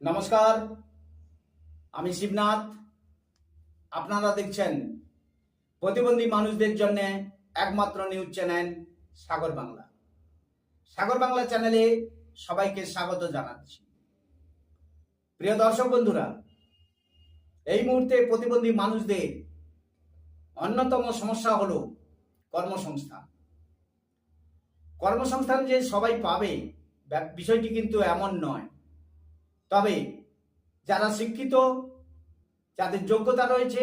নমস্কার, আমি শিবনাথ। আপনারা দেখছেন প্রতিবন্ধী মানুষদের জন্য একমাত্র নিউজ চ্যানেল সাগর বাংলা। সাগর বাংলা চ্যানেলে সবাইকে স্বাগত জানাচ্ছি। প্রিয় দর্শক বন্ধুরা, এই মুহূর্তে প্রতিবন্ধী মানুষদের অন্যতম সমস্যা হলো কর্মসংস্থান। কর্মসংস্থান যে সবাই পাবে বিষয়টি কিন্তু এমন নয়। তবে যারা শিক্ষিত, যাদের যোগ্যতা রয়েছে,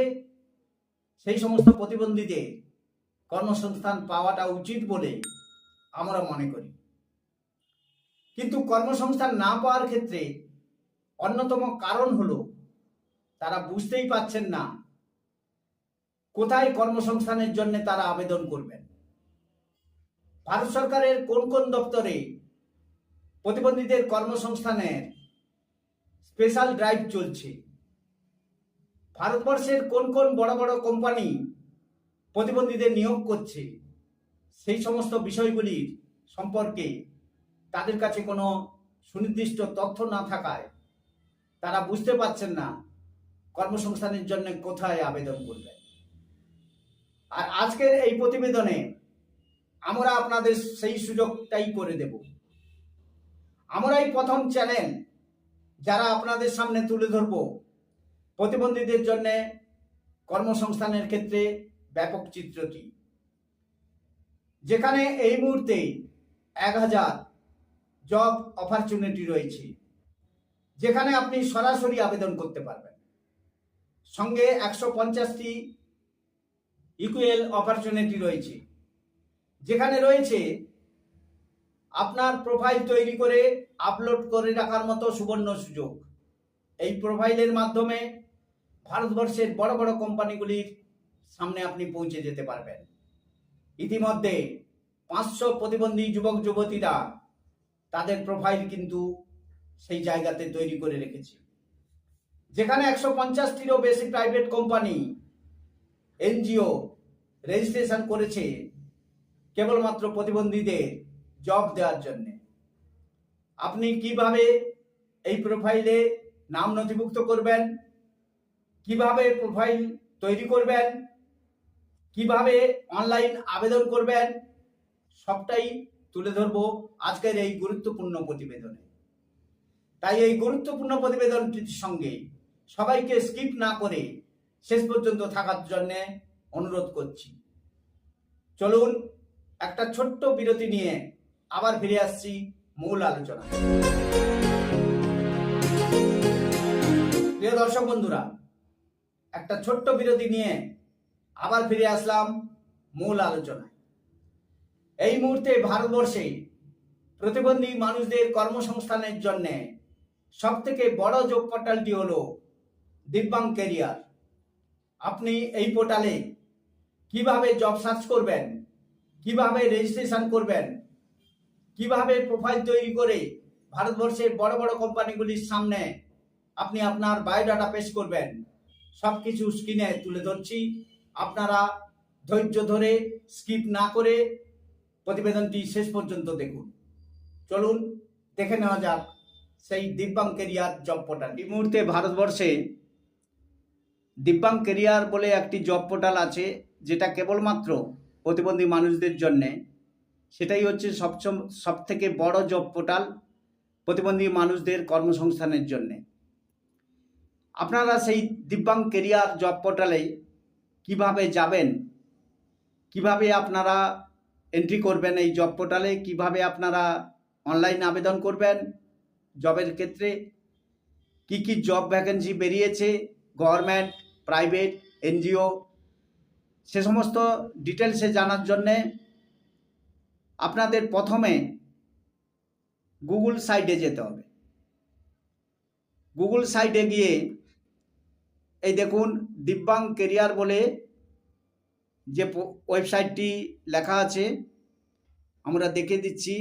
সেই সমস্ত প্রতিবন্ধীদের কর্মসংস্থান পাওয়াটা উচিত বলে আমরা মনে করি। কিন্তু কর্মসংস্থান না পাওয়ার ক্ষেত্রে অন্যতম কারণ হলো তারা বুঝতেই পাচ্ছেন না কোথায় কর্মসংস্থানের জন্য তারা আবেদন করবেন। ভারত সরকারের কোন কোন দপ্তরে প্রতিবন্ধীদের কর্মসংস্থানের স্পেশাল ড্রাইভ চলছে। ভারতবর্ষের কোন কোন বড় বড় কোম্পানি প্রতিবন্ধীদের নিয়োগ করছে, সেই সমস্ত বিষয়গুলির সম্পর্কে তাদের কাছে কোনো সুনির্দিষ্ট তথ্য না থাকায় তারা বুঝতে পারছেন না কর্মসংস্থানের জন্য কোথায় আবেদন করবেন আর আজকের এই প্রতিবেদনে আমরা আপনাদের সেই সুযোগটাই করে দেব। আমরাই প্রথম চ্যানেল যারা আপনাদের সামনে তুলে ধরব, প্রতিবন্ধীদের জন্য কর্মসংস্থানের ক্ষেত্রে ব্যাপক চিত্রটি। যেখানে এই মুহূর্তে এক হাজার জব অপরচুনিটি রয়েছে, যেখানে আপনি সরাসরি আবেদন করতে পারবেন। সঙ্গে একশো পঞ্চাশটি ইকুয়েল অপরচুনিটি রয়েছে, যেখানে রয়েছে আপনার প্রোফাইল তৈরি করে আপলোড করে রাখার মতো সুবর্ণ সুযোগ। এই প্রোফাইলের মাধ্যমে ভারতবর্ষের বড় বড় কোম্পানিগুলির সামনে আপনি পৌঁছে যেতে পারবেন। ইতিমধ্যে পাঁচশো প্রতিবন্ধী যুবক, যুবতীরা তাদের প্রোফাইল কিন্তু সেই জায়গাতে তৈরি করে রেখেছে। যেখানে একশো পঞ্চাশটিরও বেশি প্রাইভেট কোম্পানি এনজিও রেজিস্ট্রেশন করেছে কেবলমাত্র প্রতিবন্ধীদের জব দেওয়ার জন্যে। আপনি কীভাবে এই প্রোফাইলে নাম নথিভুক্ত করবেন? কীভাবে প্রোফাইল তৈরি করবেন? কীভাবে অনলাইন আবেদন করবেন? সবটাই তুলে ধরবো আজকের এই গুরুত্বপূর্ণ প্রতিবেদনে। তাই এই গুরুত্বপূর্ণ প্রতিবেদনটির সঙ্গে সবাইকে স্কিপ না করে শেষ পর্যন্ত থাকার জন্য অনুরোধ করছি। চলুন একটা ছোট্ট বিরতি নিয়ে আবার ফিরে আসছি। মূল আলোচনা। প্রিয় দর্শক বন্ধুরা, একটা ছোট্ট বিরতি নিয়ে আবার ফিরে আসলাম মূল আলোচনায়। এই মুহূর্তে ভারতবর্ষে প্রতিবন্ধী মানুষদের কর্মসংস্থানের জন্যে সব থেকে বড় জব পোর্টালটি হলো দিব্যাং কেরিয়ার। আপনি এই পোর্টালে কীভাবে জব সার্চ করবেন, কীভাবে রেজিস্ট্রেশন করবেন কীভাবে প্রোফাইল তৈরি করে ভারতবর্ষের বড় বড় কোম্পানিগুলির সামনে আপনি আপনার বায়োডাটা পেশ করবেন সব কিছু স্ক্রিনে তুলে ধরছি। আপনারা ধৈর্য ধরে স্কিপ না করে প্রতিবেদনটি শেষ পর্যন্ত দেখুন। চলুন, দেখে নেওয়া যাক সেই দিব্যাং কেরিয়ার জব পোর্টাল এই মুহূর্তে ভারতবর্ষে দিব্যাং কেরিয়ার বলে একটি জব পোর্টাল আছে, যেটা কেবলমাত্র প্রতিবন্ধী মানুষদের জন্যে। সেটাই হচ্ছে সবচম সব থেকে বড় জব পোর্টাল প্রতিবন্ধী মানুষদের কর্মসংস্থানের জন্যে। আপনারা সেই দিব্যাং কেরিয়ার জব পোর্টালে কীভাবে যাবেন, কীভাবে আপনারা এন্ট্রি করবেন এই জব পোর্টালে, কীভাবে আপনারা অনলাইন আবেদন করবেন জবের ক্ষেত্রে, কি কি জব ভ্যাকেন্সি বেরিয়েছে গভর্নমেন্ট প্রাইভেট এনজিও, সে সমস্ত ডিটেলসে জানার জন্যে আপনাদের প্রথমে গুগল সাইটে যেতে হবে। গুগল সাইটে গিয়ে এই দেখুন, দিব্যাং কেরিয়ার বলে যে ওয়েবসাইটটি লেখা আছে, আমরা দেখে দিচ্ছি।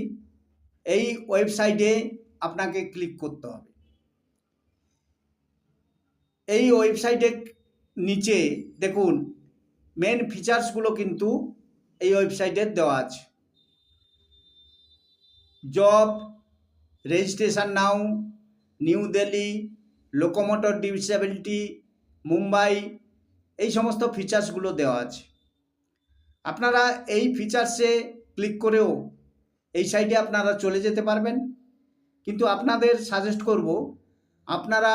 এই ওয়েবসাইটে আপনাকে ক্লিক করতে হবে। এই ওয়েবসাইটে নিচে দেখুন মেন ফিচার্সগুলো কিন্তু এই ওয়েবসাইটে দেওয়া আছে। Job registration now New Delhi locomotor disability Mumbai এই সমস্ত ফিচার্সগুলো দেওয়া আছে। আপনারা এই ফিচার্সে ক্লিক করেও এই সাইটে আপনারা চলে যেতে পারবেন। কিন্তু আপনাদের সাজেস্ট করব, আপনারা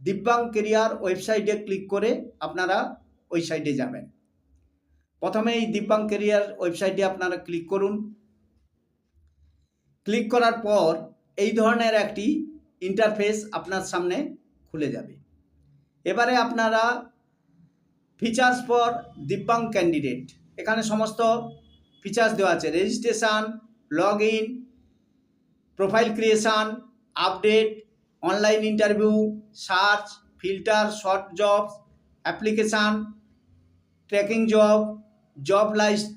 দিব্যাং কেরিয়ার ওয়েবসাইটে ক্লিক করে আপনারা ওই সাইটে যাবেন। প্রথমে এই দিব্যাং কেরিয়ার ওয়েবসাইটে আপনারা ক্লিক করুন। ক্লিক করার পর এই ধরনের একটি ইন্টারফেস আপনার সামনে খুলে যাবে। এবারে আপনারা ফিচার্স ফর দিব্যাং ক্যান্ডিডেট এখানে সমস্ত ফিচার্স দেওয়া আছে। Registration log in profile creation update online interview search filter short jobs application tracking job job list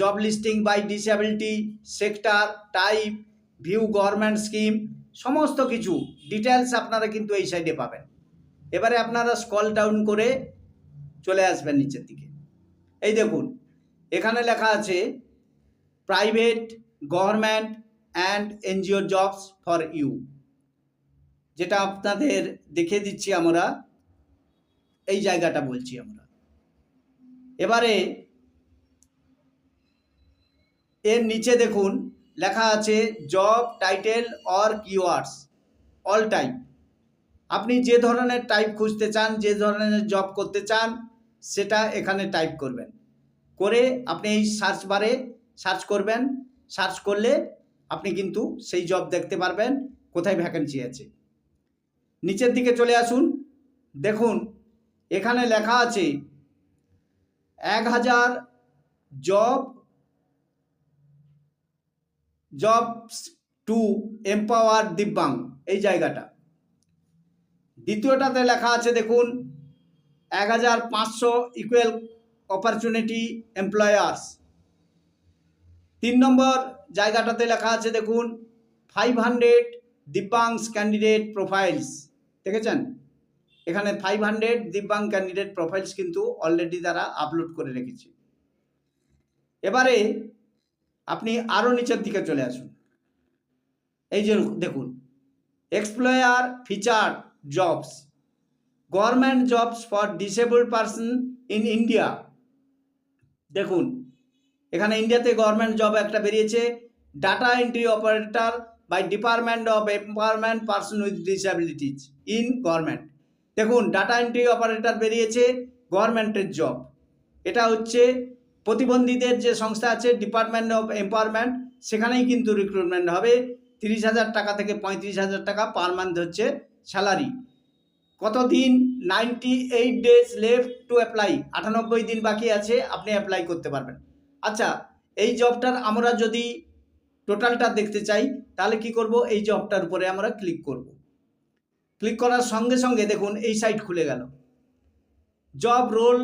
job listing by disability sector type view government scheme সমস্ত কিছু details আপনারা কিন্তু এই সাইডে পাবেন। এবারে আপনারা স্কল ডাউন করে চলে আসবেন নিচের দিকে। এই দেখুন, এখানে লেখা আছে private government and NGO jobs for you যেটা আপনাদের দেখে দিচ্ছি আমরা, এই জায়গাটা বলছি আমরা। এবারে এর নিচে দেখুন, লেখা আছে job title or keywords all type আপনি যে ধরনের টাইপ খুঁজতে চান, যে ধরনের জব করতে চান, সেটা এখানে টাইপ করবেন। করে আপনি এই সার্চ বারে সার্চ করবেন। সার্চ করলে আপনি কিন্তু সেই জব দেখতে পারবেন, কোথায় ভ্যাকেন্সি আছে। নিচের দিকে চলে আসুন। দেখুন, এখানে লেখা আছে, এক হাজার জব জবস টু এম্পাওয়ার দিব্যাং এই জায়গাটা। দ্বিতীয়টাতে লেখা আছে, দেখুন এক হাজার পাঁচশো ইকুয়াল অপরচুনিটি এমপ্লয়ার্স তিন নম্বর জায়গাটাতে লেখা আছে, দেখুন five hundred divyangs candidate profiles দেখেছেন? এখানে ফাইভ হান্ড্রেড দিব্যাং ক্যান্ডিডেট প্রোফাইলস কিন্তু অলরেডি তারা আপলোড করে রেখেছে। এবারে আপনি আরও নিচের দিকে চলে আসুন। এই যে দেখুন explore feature jobs government jobs for disable person in India দেখুন, এখানে ইন্ডিয়াতে গভর্নমেন্ট জব একটা বেরিয়েছে। Data entry operator by department of empowerment person with disabilities in government দেখুন ডাটা এন্ট্রি অপারেটর বেরিয়েছে গভর্নমেন্টের জব এটা হচ্ছে প্রতিবন্ধীদের যে সংস্থা আছে ডিপার্টমেন্ট অফ এম্পাওয়ারমেন্ট সেখানেই কিন্তু রিক্রুটমেন্ট হবে। তিরিশ হাজার টাকা থেকে পঁয়ত্রিশ হাজার টাকা পার মান্থ হচ্ছে স্যালারি কতদিন? Ninety eight days left to apply আটানব্বই দিন বাকি আছে, আপনি অ্যাপ্লাই করতে পারবেন। আচ্ছা এই জবটার আমরা যদি টোটালটা দেখতে চাই, তাহলে কি করব? এই জবটার উপরে আমরা ক্লিক করব। ক্লিক করার সঙ্গে সঙ্গে দেখুন, এই সাইট খুলে গেল। জব রোল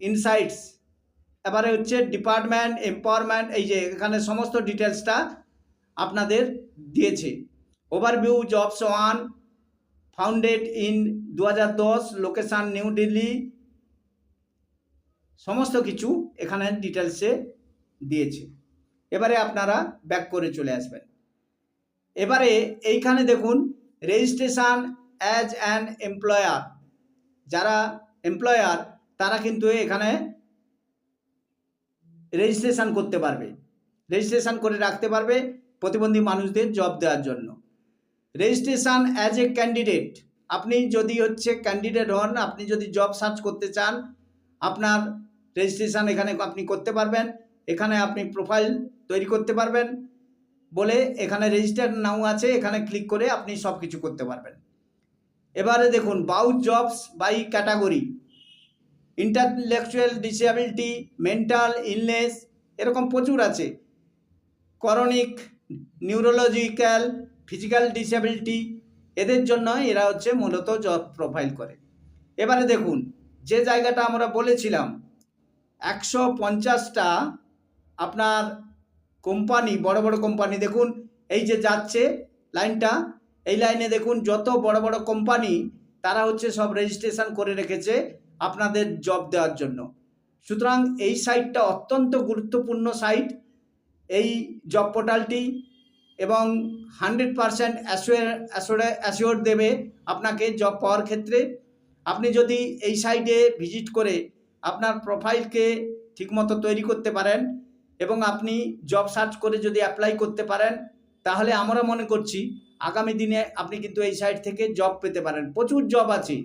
ইনসাইটস এবারে হচ্ছে ডিপার্টমেন্ট এম্পাওয়ারমেন্ট এই যে এখানে সমস্ত ডিটেলসটা আপনাদের দিয়েছে। Overview jobs one founded in দু হাজার দশ লোকেশান নিউ দিল্লি সমস্ত কিছু এখানে ডিটেলসে দিয়েছে। এবারে আপনারা ব্যাক করে চলে আসবেন। এবারে এইখানে দেখুন রেজিস্ট্রেশন অ্যাজ অ্যান এমপ্লয়ার যারা এমপ্লয়ার তারা কিন্তু এখানে রেজিস্ট্রেশন করতে পারবে। রেজিস্ট্রেশন করে রাখতে পারবে প্রতিবন্ধী মানুষদের জব দেওয়ার জন্য। রেজিস্ট্রেশন অ্যাজ এ ক্যান্ডিডেট আপনি যদি হচ্ছে ক্যান্ডিডেট হন, আপনি যদি জব সার্চ করতে চান, আপনার রেজিস্ট্রেশন এখানে আপনি করতে পারবেন। এখানে আপনি প্রোফাইল তৈরি করতে পারবেন। বলে এখানে রেজিস্টার নাও আছে, এখানে ক্লিক করে আপনি সব কিছু করতে পারবেন। এবারে দেখুন about jobs by category intellectual disability mental illness এরকম প্রচুর আছে। করনিক নিউরোলজিক্যাল ফিজিক্যাল ডিসেবিলিটি এদের জন্য এরা হচ্ছে মূলত জব প্রোফাইল করে। এবারে দেখুন, যে জায়গাটা আমরা বলেছিলাম, একশো পঞ্চাশটা আপনার কোম্পানি বড় বড় কোম্পানি দেখুন, এই যে যাচ্ছে লাইনটা, এই লাইনে দেখুন, যত বড় বড় কোম্পানি তারা হচ্ছে সব রেজিস্ট্রেশন করে রেখেছে। আপনাদের জব দেওয়ার জন্য। সুতরাং এই সাইটটা অত্যন্ত গুরুত্বপূর্ণ সাইট এই জব পোর্টালটি এবং হান্ড্রেড পারসেন্ট অ্যাসিওর দেবে আপনাকে জব পাওয়ার ক্ষেত্রে। আপনি যদি এই সাইটে ভিজিট করে আপনার প্রোফাইলকে ঠিকমতো তৈরি করতে পারেন এবং আপনি জব সার্চ করে যদি অ্যাপ্লাই করতে পারেন, তাহলে আমরা মনে করছি আগামী দিনে আপনি কিন্তু এই সাইট থেকে জব পেতে পারেন। প্রচুর জব আছে।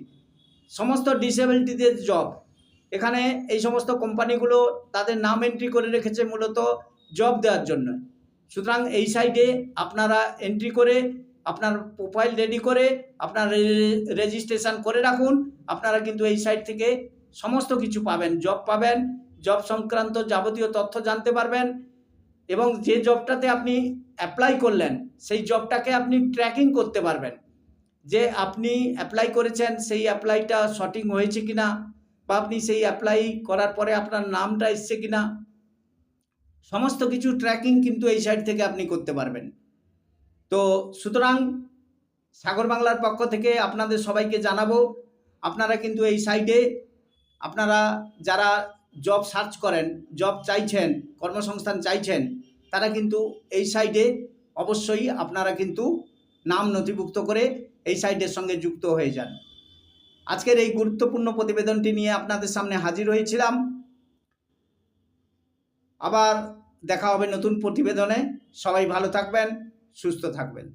সমস্ত ডিসেবিলিটিদের জব এখানে এই সমস্ত কোম্পানিগুলো তাদের নাম এন্ট্রি করে রেখেছে মূলত জব দেওয়ার জন্য। সুতরাং এই সাইডে আপনারা এন্ট্রি করে, আপনার প্রোফাইল রেডি করে, আপনার রেজিস্ট্রেশন করে রাখুন। আপনারা কিন্তু এই সাইট থেকে সমস্ত কিছু পাবেন জব পাবেন। জব সংক্রান্ত যাবতীয় তথ্য জানতে পারবেন। এবং যে জবটাতে আপনি অ্যাপ্লাই করলেন, সেই জবটাকে আপনি ট্র্যাকিং করতে পারবেন। যে আপনি অ্যাপ্লাই করেছেন, সেই অ্যাপ্লাইটা সঠিক হয়েছে কিনা বা আপনি সেই অ্যাপ্লাই করার পরে আপনার নামটা এসছে কিনা, সমস্ত কিছু ট্র্যাকিং কিন্তু এই সাইট থেকে আপনি করতে পারবেন। তো সুতরাং সাগর বাংলার পক্ষ থেকে আপনাদের সবাইকে জানাব, আপনারা কিন্তু এই সাইটে আপনারা যারা জব সার্চ করেন জব চাইছেন, কর্মসংস্থান চাইছেন, তারা কিন্তু এই সাইটে অবশ্যই আপনারা কিন্তু নাম নথিভুক্ত করে এই সাইটের সঙ্গে যুক্ত হয়ে যান। আজকের এই গুরুত্বপূর্ণ প্রতিবেদনটি নিয়ে আপনাদের সামনে হাজির হয়েছিলাম। আবার দেখা হবে নতুন প্রতিবেদনে। সবাই ভালো থাকবেন, সুস্থ থাকবেন।